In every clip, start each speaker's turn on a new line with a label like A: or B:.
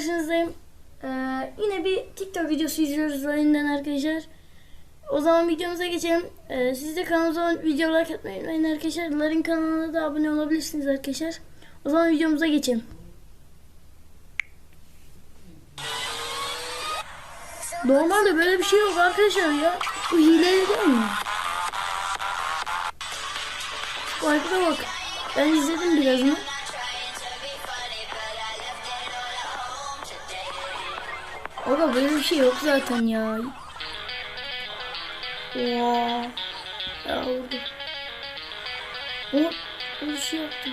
A: karşınızdayım. Ee, yine bir TikTok videosu izliyoruz yayından arkadaşlar. O zaman videomuza geçelim. Ee, siz de kanalımıza video like atmayı unutmayın arkadaşlar. Ların kanalına da abone olabilirsiniz arkadaşlar. O zaman videomuza geçelim. Normalde böyle bir şey yok arkadaşlar ya. Bu hileli değil mi? Spike'a bak. Ben izledim birazını. Aga böyle bir şey yok zaten ya. Oha. Ya vurdu. Hop. Bir şey yaptım.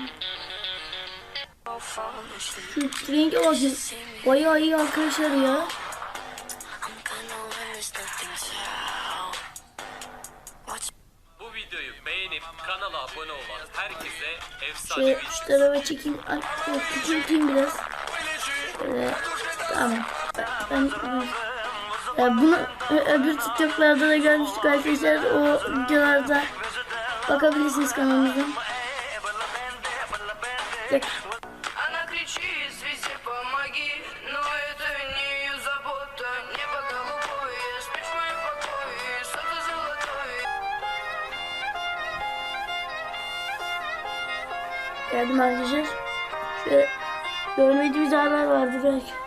A: Şu renge bakın. Bayağı iyi arkadaşlar ya.
B: Bu videoyu beğenip kanala abone olan herkese efsane
A: Şey,
B: bir
A: şu tarafa çekeyim. Ay, küçülteyim biraz. Böyle. Tamam. Ben, yani bunu e, öbür TikTok'larda da görmüştük arkadaşlar. O videolarda bakabilirsiniz kanalımıza.
C: Tek.
A: Geldim arkadaşlar. Şöyle görmediğimiz yerler vardı belki.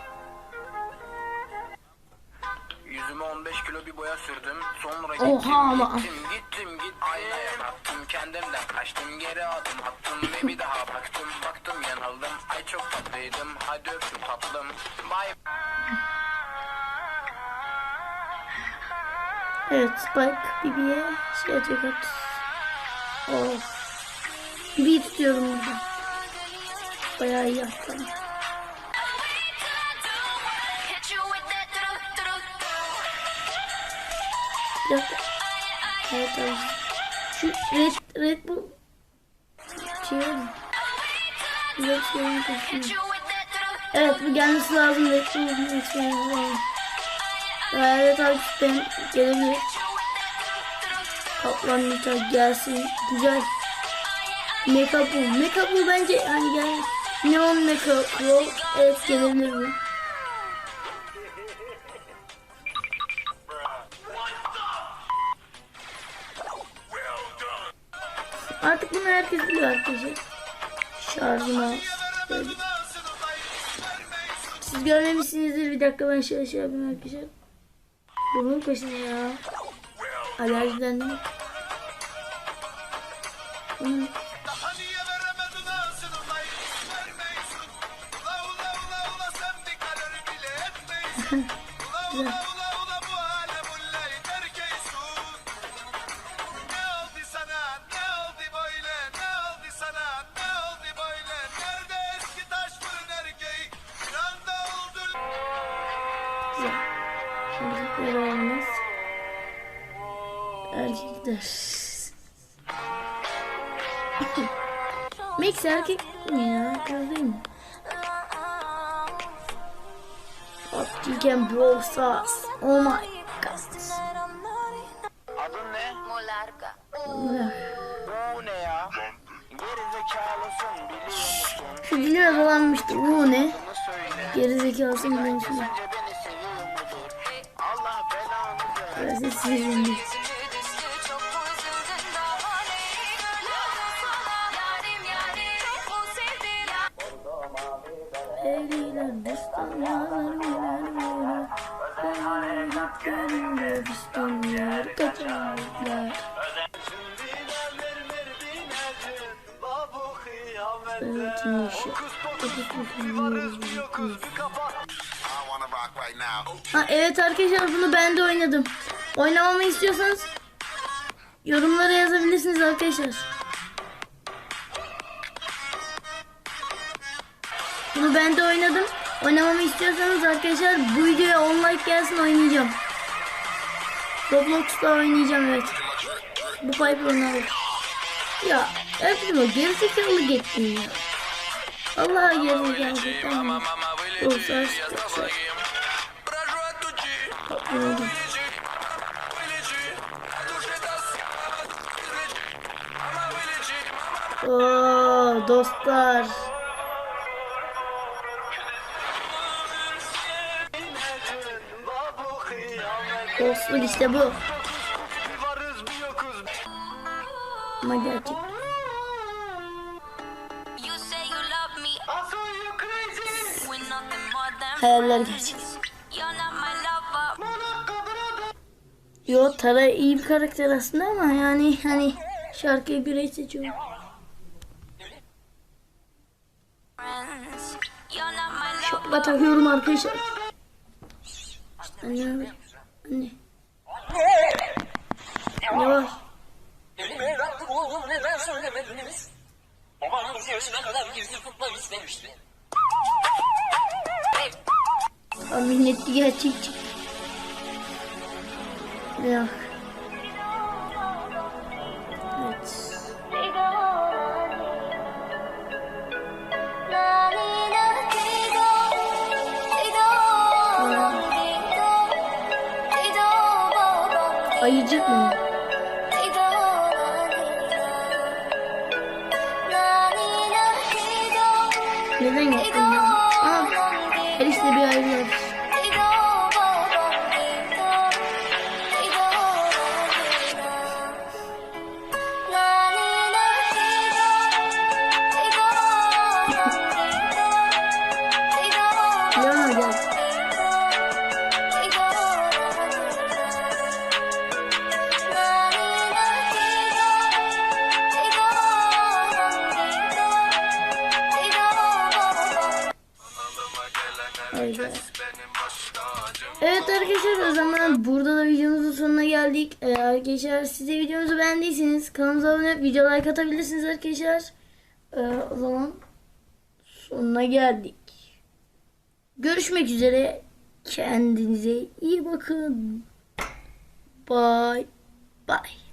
D: 15 kilo bir boya sürdüm. Sonra
A: Oha
D: gittim,
A: ama.
D: gittim, gittim, gittim. Aynaya baktım, kendimden kaçtım, geri adım attım ve bir daha baktım, baktım yanıldım. Ay çok tatlıydım, hadi öptüm tatlım. Bye.
A: Evet Spike Bibi'ye şey atıyor kaç. Of. Bibi'yi tutuyorum burada. Bayağı iyi attım. Evet abi. Şu Red, Red Bull şey var mı? Evet bu gelmesi lazım. Red Bull'un lazım. Evet abi ben gelebilir. Kaplan Nita gelsin. Güzel. Mecha Bull. Mecha Bull bence hani gel. Neon Mecha Claw. Evet gelebilir bu. Artık bunu herkes biliyor arkadaşlar. Şarjıma. Böyle. Siz görmemişsinizdir. Bir dakika ben şöyle şey yapayım arkadaşlar. Burnum kaşınıyor ya. Alerjiden değil. Hmm.
E: Haniye
A: Şimdi böyle olmaz. Erkekler. Max erkek mi ya? Mi? PUBG Can Brawl Stars. Oh my god.
D: Adın ne?
A: Bırak.
D: Bu ne ya? Geri zekalısın biliyor musun?
A: Şu dünya dolanmıştı. Bu ne? Gerizekalısın biliyor musun?
D: Belanı ver.
A: Biraz sinirlendim. Evliler bostanlar, evliler böyle. Evliler hep gönlümde bostanlar, kaçanlar. Evet. Ha evet arkadaşlar bunu ben de oynadım. Oynamamı istiyorsanız yorumlara yazabilirsiniz arkadaşlar. Bunu ben de oynadım. Oynamamı istiyorsanız arkadaşlar bu videoya 10 like gelsin oynayacağım. Roblox'ta oynayacağım evet. Bu Piper'ını alır. Ya hepsini o gerizekalı geçtim ya. Allah gerizekalı geçtim. Olsa sıkıntı. Oldu. Oo dostlar. Dostluk işte bu. Ama gerçek. Hayaller gerçek. Yo Tara iyi bir karakter aslında ama yani hani şarkıyı göre seçiyorum. Şokla takıyorum arkadaşlar. Anne abi. Anne. Ne var?
C: Benim evladım oğlum neden söylemediniz?
A: Ayıcık mı? Neden yaptın ya? Aa, işte bir ayrı var. Haydi. Evet arkadaşlar o zaman burada da videomuzun sonuna geldik. Ee, arkadaşlar siz de videomuzu beğendiyseniz kanalımıza abone olup video like atabilirsiniz arkadaşlar. Ee, o zaman sonuna geldik. Görüşmek üzere. Kendinize iyi bakın. Bye. Bye.